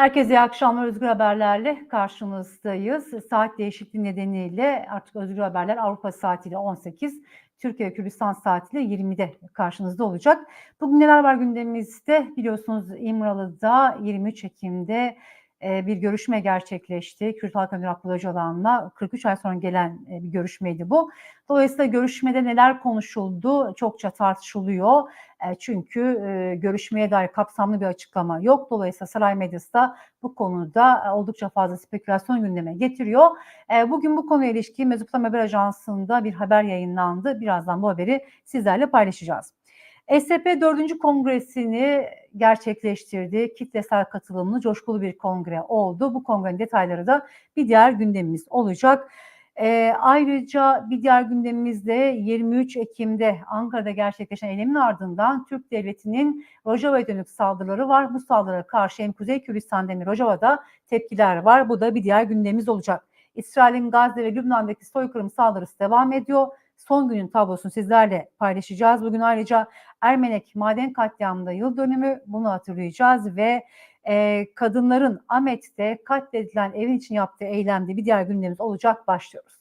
Herkese iyi akşamlar. Özgür Haberler'le karşınızdayız. Saat değişikliği nedeniyle artık Özgür Haberler Avrupa saatiyle 18, Türkiye Kürdistan saatiyle 20'de karşınızda olacak. Bugün neler var gündemimizde? Biliyorsunuz İmralı'da 23 Ekim'de bir görüşme gerçekleşti. Kürt Halk Önderi Abdullah Öcalan'la 43 ay sonra gelen bir görüşmeydi bu. Dolayısıyla görüşmede neler konuşuldu çokça tartışılıyor. Çünkü görüşmeye dair kapsamlı bir açıklama yok. Dolayısıyla saray medyası da bu konuda oldukça fazla spekülasyon gündeme getiriyor. Bugün bu konuya ilişkin Mezopotamya Haber Ajansı'nda bir haber yayınlandı. Birazdan bu haberi sizlerle paylaşacağız. SP 4. Kongresini gerçekleştirdi. Kitlesel katılımlı, coşkulu bir kongre oldu. Bu kongrenin detayları da bir diğer gündemimiz olacak. E, ayrıca bir diğer gündemimizde 23 Ekim'de Ankara'da gerçekleşen eylemin ardından Türk Devleti'nin Rojava'ya dönük saldırıları var. Bu saldırılara karşı hem Kuzey Kürdistan'da hem Rojava'da tepkiler var. Bu da bir diğer gündemimiz olacak. İsrail'in Gazze ve Lübnan'daki soykırım saldırısı devam ediyor. Son günün tablosunu sizlerle paylaşacağız. Bugün ayrıca Ermenek maden katliamında yıl dönümü bunu hatırlayacağız ve e, kadınların Ahmet'te katledilen evin için yaptığı eylemde bir diğer gündemimiz olacak. Başlıyoruz.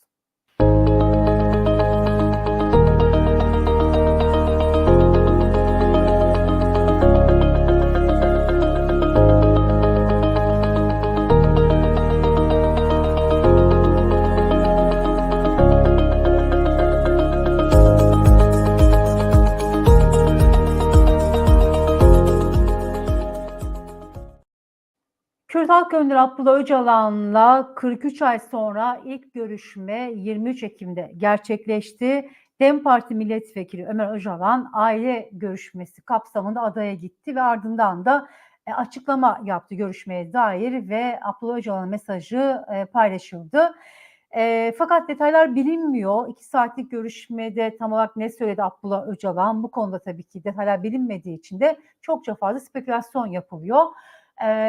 Önderi Abdullah Öcalan'la 43 ay sonra ilk görüşme 23 Ekim'de gerçekleşti. DEM Parti Milletvekili Ömer Öcalan aile görüşmesi kapsamında adaya gitti ve ardından da e, açıklama yaptı görüşmeye dair ve Abdullah Öcalan'ın mesajı e, paylaşıldı. E, fakat detaylar bilinmiyor. İki saatlik görüşmede tam olarak ne söyledi Abdullah Öcalan? Bu konuda tabii ki detaylar bilinmediği için de çokça fazla spekülasyon yapılıyor.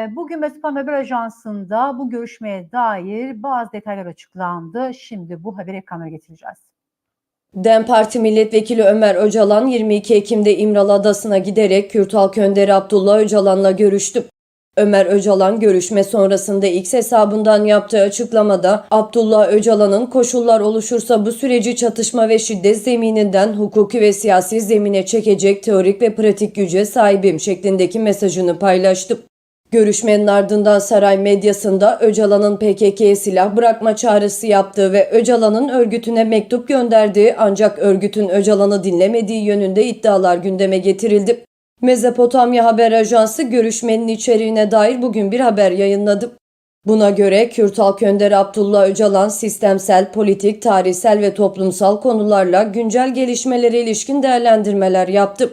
Bugün Mesupan Haber Ajansı'nda bu görüşmeye dair bazı detaylar açıklandı. Şimdi bu haberi ekrana getireceğiz. DEM Parti Milletvekili Ömer Öcalan 22 Ekim'de İmralı Adası'na giderek Kürt Halk Önderi Abdullah Öcalan'la görüştü. Ömer Öcalan görüşme sonrasında X hesabından yaptığı açıklamada Abdullah Öcalan'ın koşullar oluşursa bu süreci çatışma ve şiddet zemininden hukuki ve siyasi zemine çekecek teorik ve pratik güce sahibim şeklindeki mesajını paylaştı. Görüşmenin ardından saray medyasında Öcalan'ın PKK'ye silah bırakma çağrısı yaptığı ve Öcalan'ın örgütüne mektup gönderdiği ancak örgütün Öcalan'ı dinlemediği yönünde iddialar gündeme getirildi. Mezopotamya Haber Ajansı görüşmenin içeriğine dair bugün bir haber yayınladı. Buna göre Kürt Halk Önderi Abdullah Öcalan sistemsel, politik, tarihsel ve toplumsal konularla güncel gelişmelere ilişkin değerlendirmeler yaptı.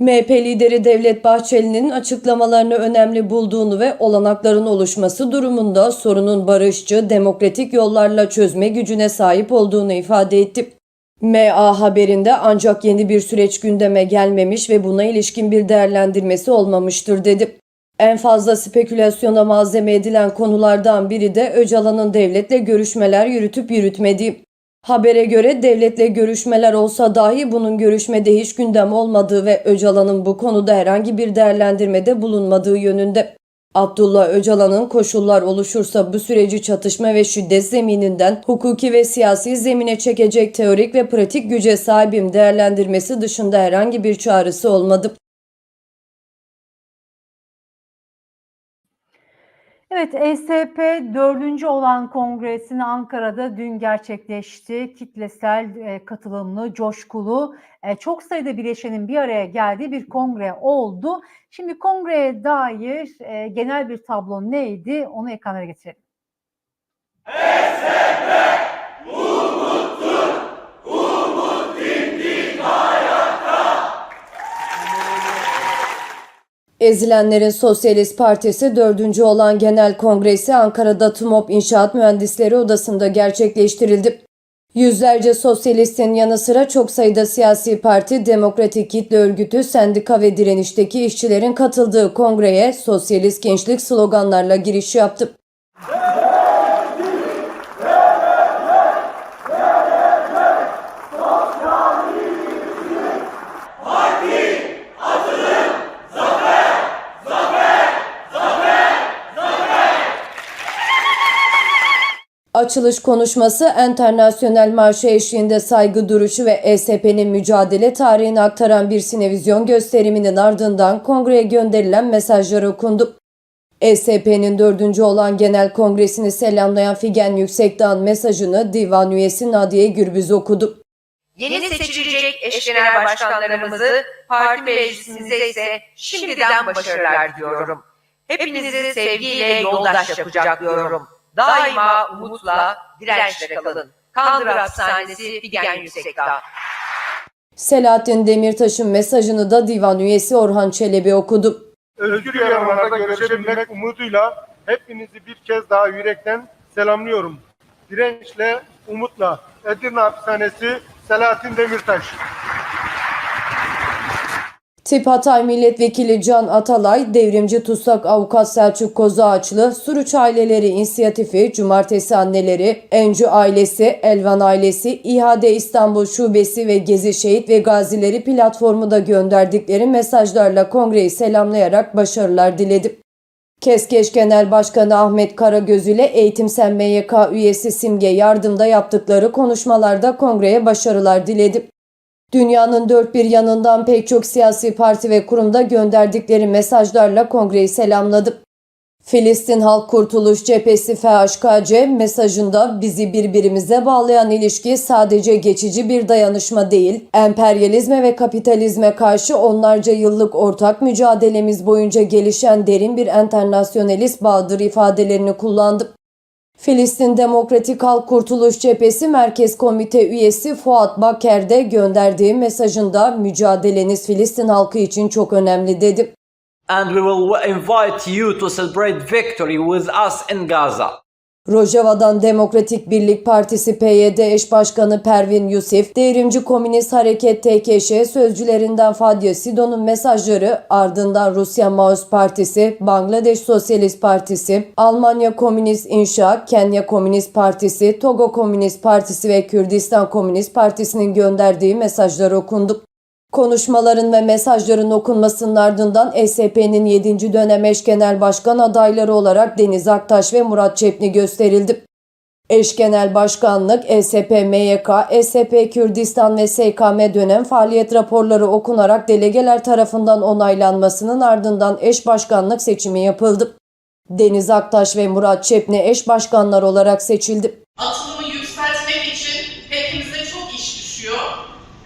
MHP lideri Devlet Bahçeli'nin açıklamalarını önemli bulduğunu ve olanakların oluşması durumunda sorunun barışçı, demokratik yollarla çözme gücüne sahip olduğunu ifade etti. MA haberinde ancak yeni bir süreç gündeme gelmemiş ve buna ilişkin bir değerlendirmesi olmamıştır dedi. En fazla spekülasyona malzeme edilen konulardan biri de Öcalan'ın devletle görüşmeler yürütüp yürütmediği. Habere göre devletle görüşmeler olsa dahi bunun görüşmede hiç gündem olmadığı ve Öcalan'ın bu konuda herhangi bir değerlendirmede bulunmadığı yönünde. Abdullah Öcalan'ın koşullar oluşursa bu süreci çatışma ve şiddet zemininden hukuki ve siyasi zemine çekecek teorik ve pratik güce sahibim değerlendirmesi dışında herhangi bir çağrısı olmadı. Evet, ESP dördüncü olan kongresini Ankara'da dün gerçekleşti. Kitlesel, e, katılımlı, coşkulu, e, çok sayıda bileşenin bir araya geldiği bir kongre oldu. Şimdi kongreye dair e, genel bir tablo neydi? Onu ekranlara getirelim. ESP Ezilenlerin Sosyalist Partisi 4. olan genel kongresi Ankara'da TUMOP İnşaat Mühendisleri Odası'nda gerçekleştirildi. Yüzlerce sosyalistin yanı sıra çok sayıda siyasi parti, demokratik kitle örgütü, sendika ve direnişteki işçilerin katıldığı kongreye sosyalist gençlik sloganlarla giriş yaptı. Açılış konuşması Enternasyonel Marşı eşliğinde saygı duruşu ve ESP'nin mücadele tarihini aktaran bir sinevizyon gösteriminin ardından kongreye gönderilen mesajlar okundu. ESP'nin dördüncü olan genel kongresini selamlayan Figen Yüksekdağ'ın mesajını divan üyesi Nadiye Gürbüz okudu. Yeni seçilecek eş genel başkanlarımızı, parti meclisimize ise şimdiden başarılar diyorum. Hepinizi sevgiyle yoldaş yapacak diyorum. Daima umutla, dirençle kalın. Kandıra Hapishanesi Figen Yüksekdağ. Selahattin Demirtaş'ın mesajını da divan üyesi Orhan Çelebi okudu. özgür yarınlarda görüşebilmek umuduyla hepinizi bir kez daha yürekten selamlıyorum. Dirençle, umutla. Edirne Hapishanesi Selahattin Demirtaş. Tip Hatay Milletvekili Can Atalay, devrimci tutsak avukat Selçuk Kozağaçlı, Suruç Aileleri İnisiyatifi, Cumartesi Anneleri, Encü Ailesi, Elvan Ailesi, İHADE İstanbul Şubesi ve Gezi Şehit ve Gazileri platformu da gönderdikleri mesajlarla kongreyi selamlayarak başarılar diledi. Keskeş Genel Başkanı Ahmet Karagöz ile Eğitim Sen MYK üyesi Simge Yardım'da yaptıkları konuşmalarda kongreye başarılar diledi. Dünyanın dört bir yanından pek çok siyasi parti ve kurumda gönderdikleri mesajlarla kongreyi selamladı. Filistin Halk Kurtuluş Cephesi FHKC mesajında bizi birbirimize bağlayan ilişki sadece geçici bir dayanışma değil, emperyalizme ve kapitalizme karşı onlarca yıllık ortak mücadelemiz boyunca gelişen derin bir enternasyonalist bağdır ifadelerini kullandı. Filistin Demokratik Halk Kurtuluş Cephesi Merkez Komite üyesi Fuat Baker de gönderdiği mesajında mücadeleniz Filistin halkı için çok önemli dedi. and we will invite you to celebrate victory with us in Gaza. Rojava'dan Demokratik Birlik Partisi PYD eş başkanı Pervin Yusif, Devrimci Komünist Hareket TKŞ sözcülerinden Fadya Sidon'un mesajları ardından Rusya Maoist Partisi, Bangladeş Sosyalist Partisi, Almanya Komünist İnşa, Kenya Komünist Partisi, Togo Komünist Partisi ve Kürdistan Komünist Partisi'nin gönderdiği mesajlar okundu. Konuşmaların ve mesajların okunmasının ardından SP'nin 7. dönem eş genel başkan adayları olarak Deniz Aktaş ve Murat Çepni gösterildi. Eş genel başkanlık, SP MYK, SP Kürdistan ve SKM dönem faaliyet raporları okunarak delegeler tarafından onaylanmasının ardından eş başkanlık seçimi yapıldı. Deniz Aktaş ve Murat Çepni eş başkanlar olarak seçildi. atılımı yükseltmek için hepimize çok iş düşüyor.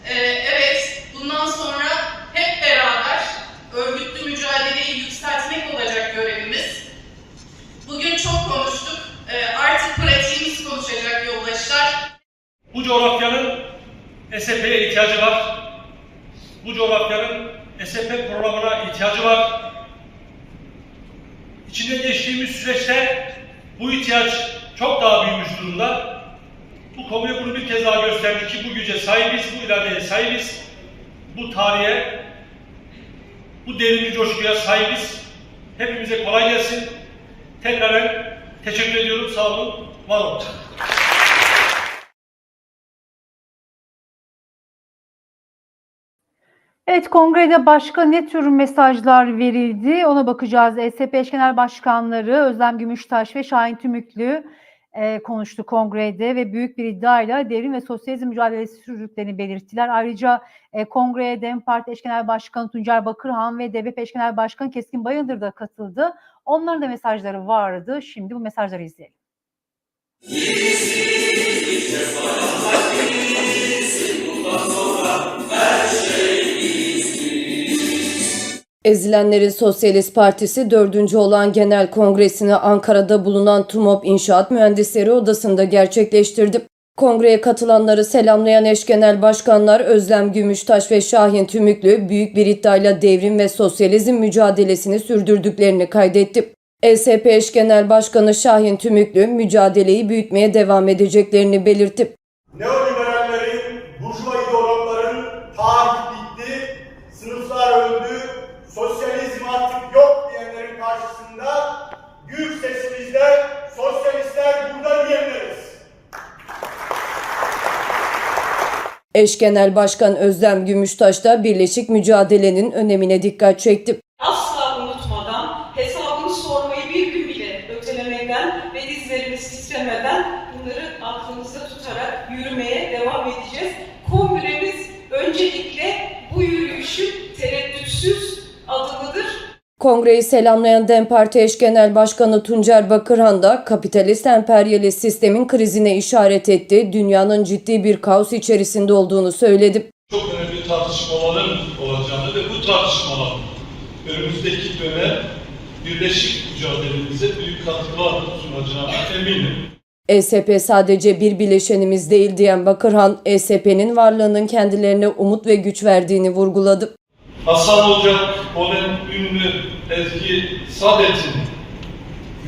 Ee, evet, bundan sonra hep beraber örgütlü mücadeleyi yükseltmek olacak görevimiz. Bugün çok konuştuk. Ee, artık pratiğimiz konuşacak yoldaşlar. Bu coğrafyanın SP'ye ihtiyacı var. Bu coğrafyanın SP programına ihtiyacı var. İçinde geçtiğimiz süreçte bu ihtiyaç çok daha büyümüş durumda. Bu kongre bunu bir kez daha gösterdi ki bu güce sahibiz, bu iradeye sahibiz. Bu tarihe, bu devrimci coşkuya sahibiz. Hepimize kolay gelsin. Tekrar teşekkür ediyorum. Sağ olun, var olun. Evet kongrede başka ne tür mesajlar verildi ona bakacağız. ESP eş genel başkanları Özlem Gümüştaş ve Şahin Tümüklü e, konuştu kongrede ve büyük bir iddiayla devrim ve sosyalizm mücadelesi sürdüklerini belirttiler. Ayrıca e, kongreye DEM Parti eş genel başkanı Tuncer Bakırhan ve DBP eş genel başkanı Keskin Bayındır da katıldı. Onların da mesajları vardı. Şimdi bu mesajları izleyelim. Ezilenlerin Sosyalist Partisi 4. olan genel kongresini Ankara'da bulunan TUMOP İnşaat Mühendisleri Odası'nda gerçekleştirdi. Kongreye katılanları selamlayan eş genel başkanlar Özlem Gümüştaş ve Şahin Tümüklü büyük bir iddiayla devrim ve sosyalizm mücadelesini sürdürdüklerini kaydetti. ESP eş genel başkanı Şahin Tümüklü mücadeleyi büyütmeye devam edeceklerini belirtti. Neoliberallerin, Eş Genel Başkan Özlem Gümüştaş da birleşik mücadelenin önemine dikkat çekti. Kongreyi selamlayan DEM Parti eş genel başkanı Tuncer Bakırhan da kapitalist emperyalist sistemin krizine işaret etti, dünyanın ciddi bir kaos içerisinde olduğunu söyledi. Çok önemli tartışmaların olacağını ve bu tartışmalar önümüzdeki dönem birleşik mücadelemize büyük katkılar sunacağına eminim. ESP sadece bir bileşenimiz değil diyen Bakırhan, ESP'nin varlığının kendilerine umut ve güç verdiğini vurguladı. Hasan Ocak, Bolen ünlü Ezgi Sadet'in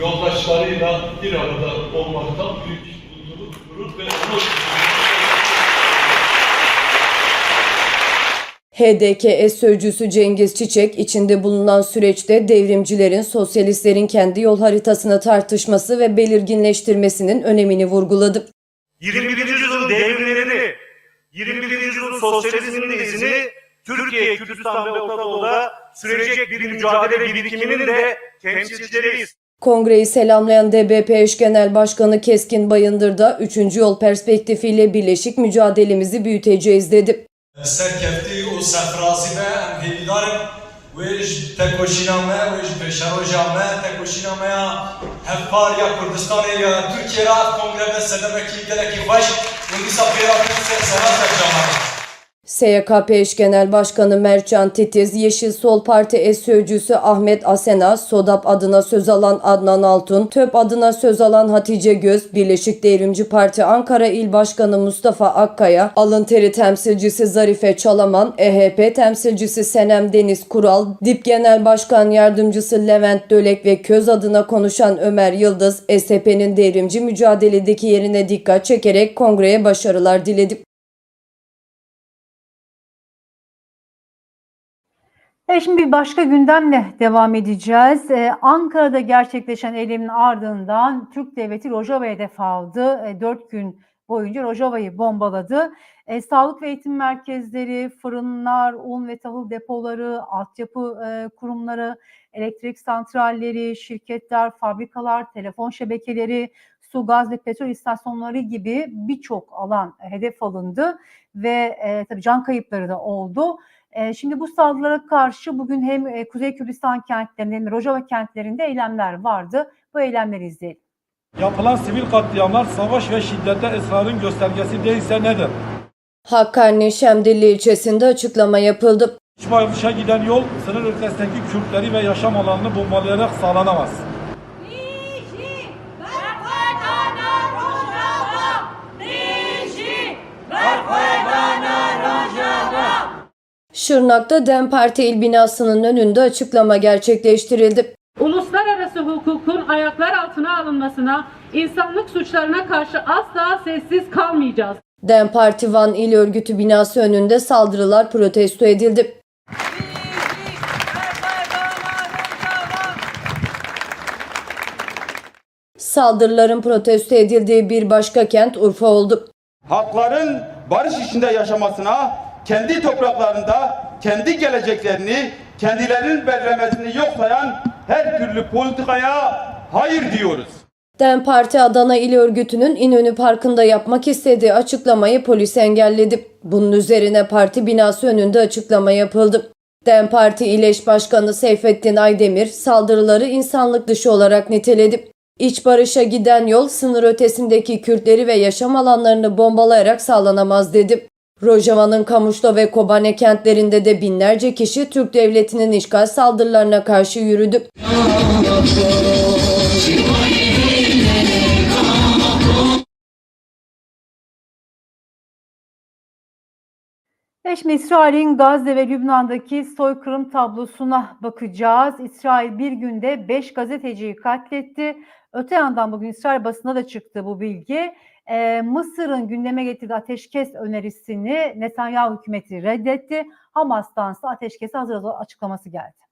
yoldaşlarıyla bir arada olmaktan büyük mutluluk, gurur ve onur HDKS sözcüsü Cengiz Çiçek, içinde bulunan süreçte devrimcilerin, sosyalistlerin kendi yol haritasını tartışması ve belirginleştirmesinin önemini vurguladı. 21. yüzyılın devrimlerini, 21. yüzyılın sosyalizminin izini Türkiye, Kürdistan ve Orta Doğu'da sürecek bir mücadele birikiminin de temsilcileriyiz. Kongreyi selamlayan DBP eş genel başkanı Keskin Bayındır da 3. yol perspektifiyle birleşik mücadelemizi büyüteceğiz dedi. Serkefti o sefrazi ve hemhelidarım ve tekoşiname ve peşarojame tekoşiname ya hepar ya Kurdistan ya Türkiye ya kongrede sedemeki geleki baş ve misafir ya sana seçeceğim. SYKP eş genel başkanı Mertcan Titiz, Yeşil Sol Parti eş sözcüsü Ahmet Asena, SODAP adına söz alan Adnan Altun, TÖP adına söz alan Hatice Göz, Birleşik Devrimci Parti Ankara İl Başkanı Mustafa Akkaya, Alın Teri temsilcisi Zarife Çalaman, EHP temsilcisi Senem Deniz Kural, DİP Genel Başkan Yardımcısı Levent Dölek ve Köz adına konuşan Ömer Yıldız, STP'nin devrimci mücadeledeki yerine dikkat çekerek kongreye başarılar diledi. Evet, şimdi bir başka gündemle devam edeceğiz. Ee, Ankara'da gerçekleşen eylemin ardından Türk Devleti Rojava'ya hedef aldı. E, dört gün boyunca Rojava'yı bombaladı. E, sağlık ve eğitim merkezleri, fırınlar, un ve tahıl depoları, altyapı e, kurumları, elektrik santralleri, şirketler, fabrikalar, telefon şebekeleri, su, gaz ve petrol istasyonları gibi birçok alan hedef alındı ve e, tabii can kayıpları da oldu. E, Şimdi bu saldırılara karşı bugün hem e, Kuzey Kürdistan kentlerinde hem Rojava kentlerinde eylemler vardı. Bu eylemleri izleyelim. Yapılan sivil katliamlar savaş ve şiddete ısrarın göstergesi değilse nedir? Hakkari Şemdilli ilçesinde açıklama yapıldı. İçbaşa giden yol sınır ötesindeki Kürtleri ve yaşam alanını bombalayarak sağlanamaz. Şırnak'ta DEM Parti il binasının önünde açıklama gerçekleştirildi. Uluslararası hukukun ayaklar altına alınmasına, insanlık suçlarına karşı asla sessiz kalmayacağız. DEM Parti Van İl Örgütü binası önünde saldırılar protesto edildi. Saldırıların protesto edildiği bir başka kent Urfa oldu. Halkların barış içinde yaşamasına, kendi topraklarında kendi geleceklerini, kendilerinin belirlemesini yok sayan her türlü politikaya hayır diyoruz. DEM Parti Adana İl Örgütü'nün İnönü Parkı'nda yapmak istediği açıklamayı polis engelledi. Bunun üzerine parti binası önünde açıklama yapıldı. DEM Parti İl Eş Başkanı Seyfettin Aydemir saldırıları insanlık dışı olarak niteledi. İç barışa giden yol sınır ötesindeki Kürtleri ve yaşam alanlarını bombalayarak sağlanamaz dedi. Rojava'nın Kamışlo ve Kobane kentlerinde de binlerce kişi Türk Devleti'nin işgal saldırılarına karşı yürüdü. Şimdi İsrail'in Gazze ve Lübnan'daki soykırım tablosuna bakacağız. İsrail bir günde 5 gazeteciyi katletti. Öte yandan bugün İsrail basına da çıktı bu bilgi. Ee, Mısır'ın gündeme getirdiği ateşkes önerisini Netanyahu hükümeti reddetti. Hamas'tan ise ateşkesi hazır açıklaması geldi.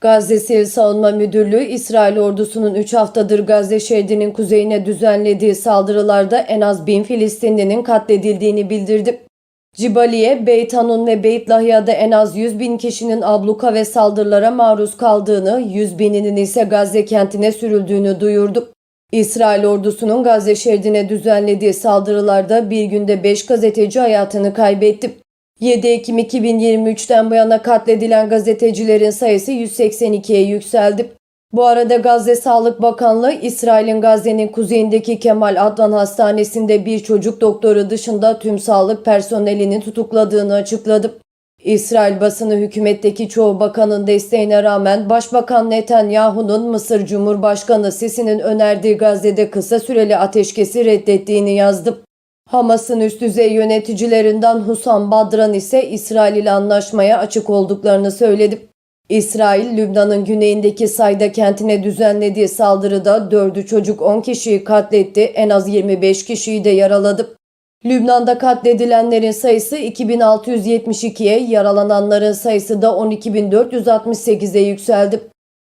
Gazze Sivil Savunma Müdürlüğü, İsrail ordusunun 3 haftadır Gazze şeridinin kuzeyine düzenlediği saldırılarda en az 1000 Filistinlinin katledildiğini bildirdi. Cibaliye, Beyt Hanun ve Beyt Lahya'da en az 100 bin kişinin abluka ve saldırılara maruz kaldığını, 100 bininin ise Gazze kentine sürüldüğünü duyurdu. İsrail ordusunun Gazze şeridine düzenlediği saldırılarda bir günde 5 gazeteci hayatını kaybetti. 7 Ekim 2023'ten bu yana katledilen gazetecilerin sayısı 182'ye yükseldi. Bu arada Gazze Sağlık Bakanlığı, İsrail'in Gazze'nin kuzeyindeki Kemal Adnan Hastanesi'nde bir çocuk doktoru dışında tüm sağlık personelinin tutukladığını açıkladı. İsrail basını hükümetteki çoğu bakanın desteğine rağmen Başbakan Netanyahu'nun Mısır Cumhurbaşkanı Sisi'nin önerdiği Gazze'de kısa süreli ateşkesi reddettiğini yazdı. Hamas'ın üst düzey yöneticilerinden Husam Badran ise İsrail ile anlaşmaya açık olduklarını söyledi. İsrail, Lübnan'ın güneyindeki Sayda kentine düzenlediği saldırıda 4'ü çocuk 10 kişiyi katletti, en az 25 kişiyi de yaraladı. Lübnan'da katledilenlerin sayısı 2672'ye, yaralananların sayısı da 12468'e yükseldi.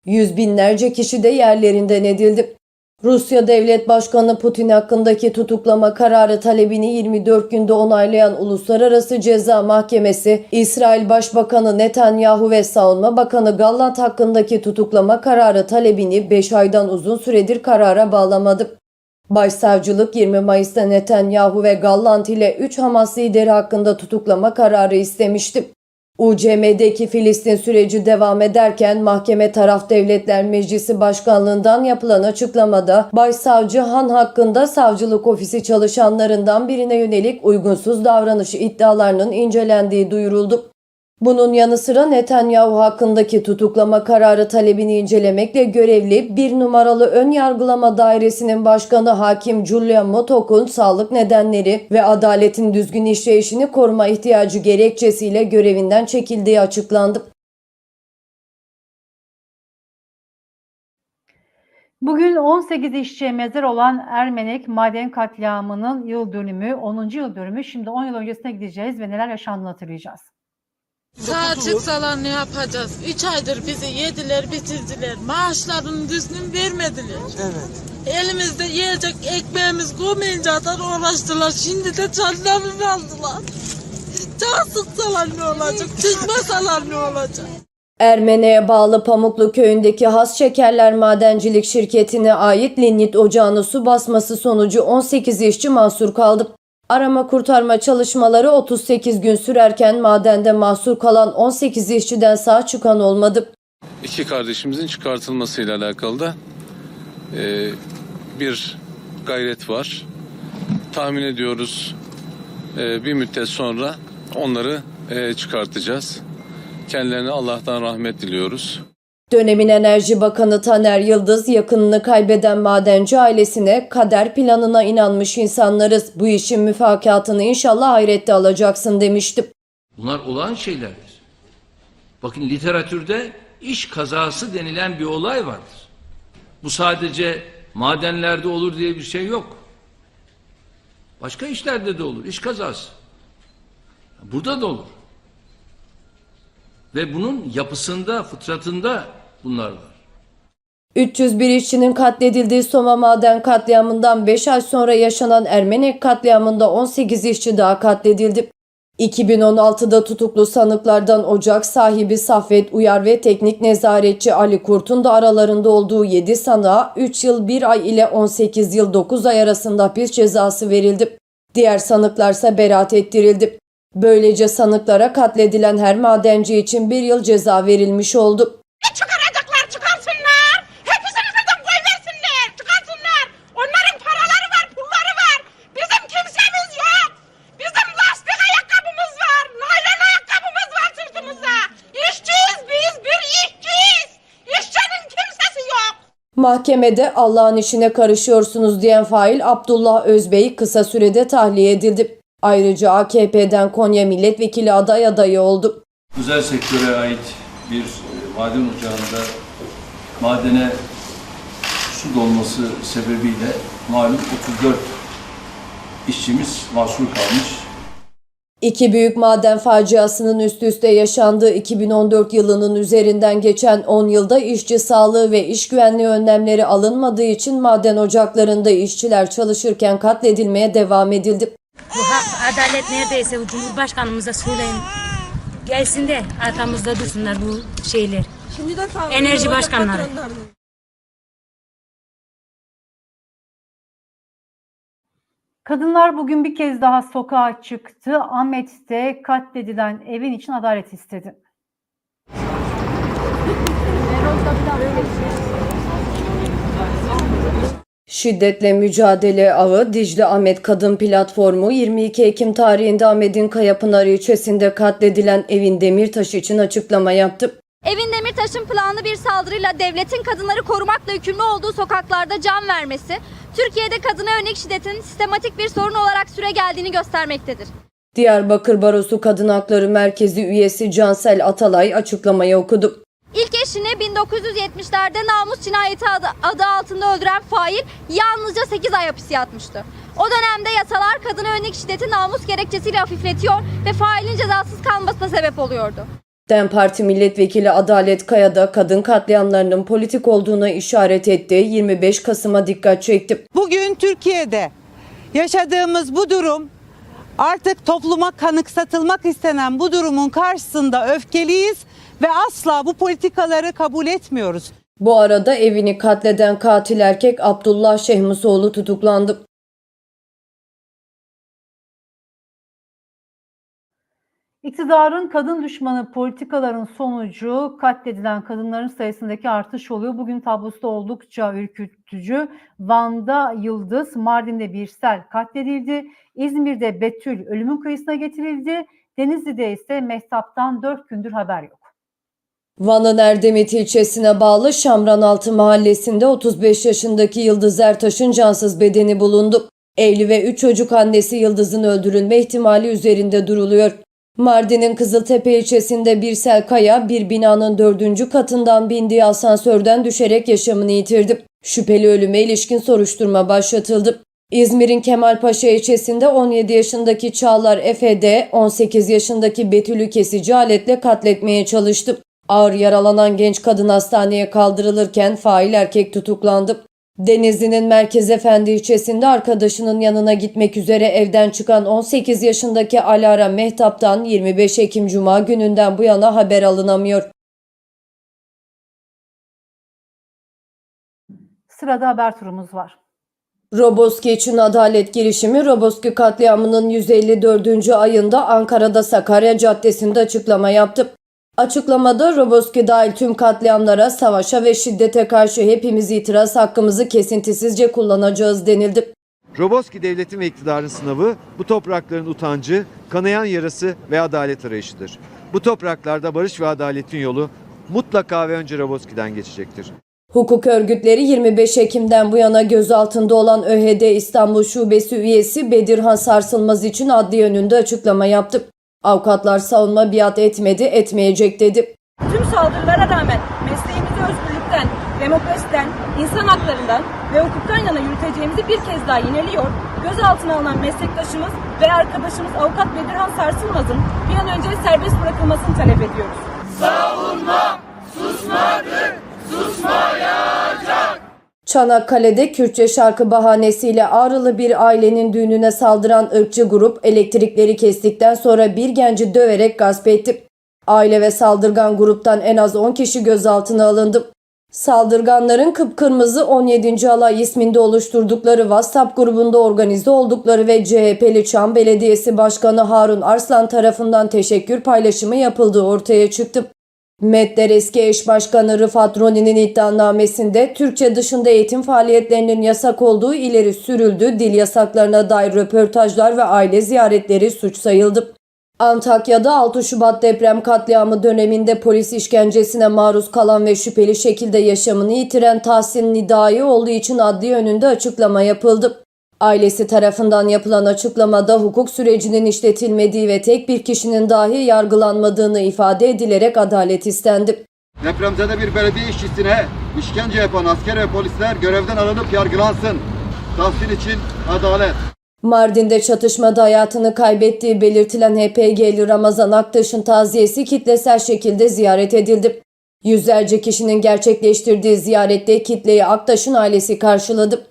Yüz binlerce kişi de yerlerinden edildi. Rusya Devlet Başkanı Putin hakkındaki tutuklama kararı talebini 24 günde onaylayan Uluslararası Ceza Mahkemesi, İsrail Başbakanı Netanyahu ve Savunma Bakanı Gallant hakkındaki tutuklama kararı talebini 5 aydan uzun süredir karara bağlamadı. Başsavcılık 20 Mayıs'ta Netanyahu ve Gallant ile 3 Hamas lideri hakkında tutuklama kararı istemişti. UCM'deki Filistin süreci devam ederken Mahkeme Taraf Devletler Meclisi Başkanlığından yapılan açıklamada Başsavcı Han hakkında savcılık ofisi çalışanlarından birine yönelik uygunsuz davranış iddialarının incelendiği duyuruldu. Bunun yanı sıra Netanyahu hakkındaki tutuklama kararı talebini incelemekle görevli bir numaralı ön yargılama dairesinin başkanı hakim Julia Motok'un sağlık nedenleri ve adaletin düzgün işleyişini koruma ihtiyacı gerekçesiyle görevinden çekildiği açıklandı. Bugün 18 işçiye mezar olan Ermenek maden katliamının yıl dönümü, 10. yıl dönümü. Şimdi 10 yıl öncesine gideceğiz ve neler yaşandığını hatırlayacağız. Sağ çıksalar ne yapacağız? Üç aydır bizi yediler bitirdiler. Maaşlarını düzgün vermediler. Evet. Elimizde yiyecek ekmeğimiz koymayınca da uğraştılar. Şimdi de canlarını aldılar. Can sıksalar ne olacak? Çıkmasalar ne olacak? Ermene'ye bağlı Pamuklu köyündeki Has Şekerler Madencilik Şirketi'ne ait lignit ocağına su basması sonucu 18 işçi mahsur kaldı. Arama kurtarma çalışmaları 38 gün sürerken madende mahsur kalan 18 işçiden sağ çıkan olmadı. İki kardeşimizin çıkartılmasıyla alakalı da e, bir gayret var. Tahmin ediyoruz e, bir müddet sonra onları e, çıkartacağız. Kendilerine Allah'tan rahmet diliyoruz. Dönemin Enerji Bakanı Taner Yıldız yakınını kaybeden madenci ailesine kader planına inanmış insanlarız. Bu işin müfakatını inşallah ahirette alacaksın demişti. Bunlar olağan şeylerdir. Bakın literatürde iş kazası denilen bir olay vardır. Bu sadece madenlerde olur diye bir şey yok. Başka işlerde de olur. iş kazası. Burada da olur. Ve bunun yapısında, fıtratında bunlar var. 301 işçinin katledildiği Soma maden katliamından 5 ay sonra yaşanan Ermenek katliamında 18 işçi daha katledildi. 2016'da tutuklu sanıklardan ocak sahibi Saffet Uyar ve teknik nezaretçi Ali Kurt'un da aralarında olduğu 7 sanığa 3 yıl 1 ay ile 18 yıl 9 ay arasında hapis cezası verildi. Diğer sanıklarsa beraat ettirildi. Böylece sanıklara katledilen her madenci için bir yıl ceza verilmiş oldu. Mahkemede Allah'ın işine karışıyorsunuz diyen fail Abdullah Özbey kısa sürede tahliye edildi. Ayrıca AKP'den Konya milletvekili aday adayı oldu. özel sektöre ait bir e, maden ocağında madene su dolması sebebiyle malum 34 işçimiz mahsur kalmış. İki büyük maden faciasının üst üste yaşandığı 2014 yılının üzerinden geçen 10 yılda işçi sağlığı ve iş güvenliği önlemleri alınmadığı için maden ocaklarında işçiler çalışırken katledilmeye devam edildi. Bu hak, adalet neredeyse Cumhurbaşkanımıza söyleyin. Gelsin de arkamızda dursunlar bu şeyler. Enerji başkanları. Kadınlar bugün bir kez daha sokağa çıktı. Ahmet'te katledilen evin için adalet istedi. Şiddetle mücadele ağı Dicle Ahmet Kadın Platformu 22 Ekim tarihinde Ahmet'in Kayapınar ilçesinde katledilen evin Demirtaş için açıklama yaptı. Evin Demirtaş'ın planlı bir saldırıyla devletin kadınları korumakla yükümlü olduğu sokaklarda can vermesi, Türkiye'de kadına yönelik şiddetin sistematik bir sorun olarak süre geldiğini göstermektedir. Diyarbakır Barosu Kadın Hakları Merkezi üyesi Cansel Atalay açıklamayı okudu. İlk eşini 1970'lerde namus cinayeti adı, adı altında öldüren fail yalnızca 8 ay hapis yatmıştı. O dönemde yasalar kadına yönelik şiddeti namus gerekçesiyle hafifletiyor ve failin cezasız kalmasına sebep oluyordu. DEM Parti Milletvekili Adalet Kaya da kadın katliamlarının politik olduğuna işaret etti. 25 Kasım'a dikkat çekti. Bugün Türkiye'de yaşadığımız bu durum artık topluma kanıksatılmak istenen bu durumun karşısında öfkeliyiz ve asla bu politikaları kabul etmiyoruz. Bu arada evini katleden katil erkek Abdullah Şehmusoğlu tutuklandı. İktidarın kadın düşmanı politikaların sonucu katledilen kadınların sayısındaki artış oluyor. Bugün tablosu oldukça ürkütücü. Van'da Yıldız, Mardin'de Birsel katledildi. İzmir'de Betül ölümün kıyısına getirildi. Denizli'de ise Mehtap'tan 4 gündür haber yok. Van'ın Erdemit ilçesine bağlı Şamranaltı mahallesinde 35 yaşındaki Yıldız Ertaş'ın cansız bedeni bulundu. Evli ve 3 çocuk annesi Yıldız'ın öldürülme ihtimali üzerinde duruluyor. Mardin'in Kızıltepe ilçesinde Birsel Kaya bir binanın dördüncü katından bindiği asansörden düşerek yaşamını yitirdi. Şüpheli ölüme ilişkin soruşturma başlatıldı. İzmir'in Kemalpaşa ilçesinde 17 yaşındaki Çağlar Efe'de 18 yaşındaki Betül'ü kesici aletle katletmeye çalıştı. Ağır yaralanan genç kadın hastaneye kaldırılırken fail erkek tutuklandı. Denizli'nin Merkez Efendi ilçesinde arkadaşının yanına gitmek üzere evden çıkan 18 yaşındaki Alara Mehtap'tan 25 Ekim Cuma gününden bu yana haber alınamıyor. Sırada haber turumuz var. Roboski için adalet girişimi Roboski katliamının 154. ayında Ankara'da Sakarya Caddesi'nde açıklama yaptı. Açıklamada Roboski dahil tüm katliamlara, savaşa ve şiddete karşı hepimiz itiraz hakkımızı kesintisizce kullanacağız denildi. Roboski devletin ve iktidarın sınavı bu toprakların utancı, kanayan yarası ve adalet arayışıdır. Bu topraklarda barış ve adaletin yolu mutlaka ve önce Roboski'den geçecektir. Hukuk örgütleri 25 Ekim'den bu yana gözaltında olan ÖHD İstanbul Şubesi üyesi Bedirhan Sarsılmaz için adli önünde açıklama yaptı. Avukatlar savunma biat etmedi, etmeyecek dedi. Tüm saldırılara rağmen mesleğimizi özgürlükten, demokrasiden, insan haklarından ve hukuktan yana yürüteceğimizi bir kez daha yineliyor. Gözaltına alınan meslektaşımız ve arkadaşımız avukat Bedirhan Sarsılmaz'ın bir an önce serbest bırakılmasını talep ediyoruz. Savunma susmadı, susmayacak. Çanakkale'de Kürtçe şarkı bahanesiyle Ağrılı bir ailenin düğününe saldıran ırkçı grup elektrikleri kestikten sonra bir genci döverek gasp etti. Aile ve saldırgan gruptan en az 10 kişi gözaltına alındı. Saldırganların kıpkırmızı 17. alay isminde oluşturdukları WhatsApp grubunda organize oldukları ve CHP'li Çam Belediyesi Başkanı Harun Arslan tarafından teşekkür paylaşımı yapıldığı ortaya çıktı. Medder eski eş başkanı Rıfat Roni'nin iddianamesinde Türkçe dışında eğitim faaliyetlerinin yasak olduğu ileri sürüldü, dil yasaklarına dair röportajlar ve aile ziyaretleri suç sayıldı. Antakya'da 6 Şubat deprem katliamı döneminde polis işkencesine maruz kalan ve şüpheli şekilde yaşamını yitiren Tahsin Nidai olduğu için adli önünde açıklama yapıldı. Ailesi tarafından yapılan açıklamada hukuk sürecinin işletilmediği ve tek bir kişinin dahi yargılanmadığını ifade edilerek adalet istendi. Depremzede bir belediye işçisine işkence yapan asker ve polisler görevden alınıp yargılansın. Tahsin için adalet. Mardin'de çatışmada hayatını kaybettiği belirtilen HPG'li Ramazan Aktaş'ın taziyesi kitlesel şekilde ziyaret edildi. Yüzlerce kişinin gerçekleştirdiği ziyarette kitleyi Aktaş'ın ailesi karşıladı.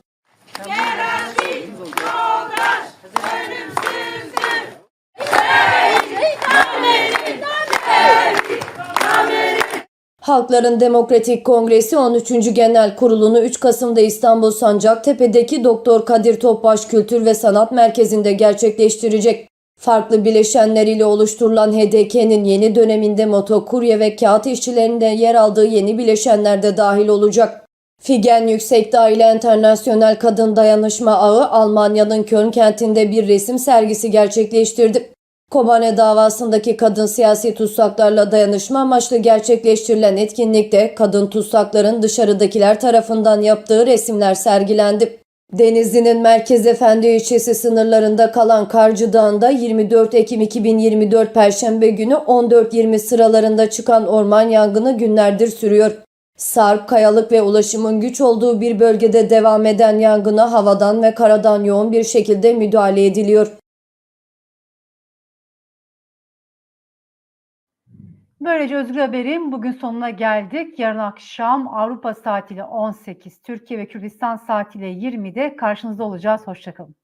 Halkların Demokratik Kongresi 13. Genel Kurulu'nu 3 Kasım'da İstanbul Sancaktepe'deki Doktor Kadir Topbaş Kültür ve Sanat Merkezi'nde gerçekleştirecek. Farklı bileşenleriyle oluşturulan HDK'nin yeni döneminde motokurye ve kağıt işçilerinde yer aldığı yeni bileşenler de dahil olacak. Figen Yüksek Aile Enternasyonel Kadın Dayanışma Ağı Almanya'nın Köln kentinde bir resim sergisi gerçekleştirdi. Kobane davasındaki kadın siyasi tutsaklarla dayanışma amaçlı gerçekleştirilen etkinlikte kadın tutsakların dışarıdakiler tarafından yaptığı resimler sergilendi. Denizli'nin Merkez Efendi ilçesi sınırlarında kalan Karcı Dağı'nda 24 Ekim 2024 Perşembe günü 14.20 sıralarında çıkan orman yangını günlerdir sürüyor. Sarp, kayalık ve ulaşımın güç olduğu bir bölgede devam eden yangına havadan ve karadan yoğun bir şekilde müdahale ediliyor. Böylece Özgür Haber'in bugün sonuna geldik. Yarın akşam Avrupa saatiyle 18, Türkiye ve Kürdistan saatiyle 20'de karşınızda olacağız. Hoşçakalın.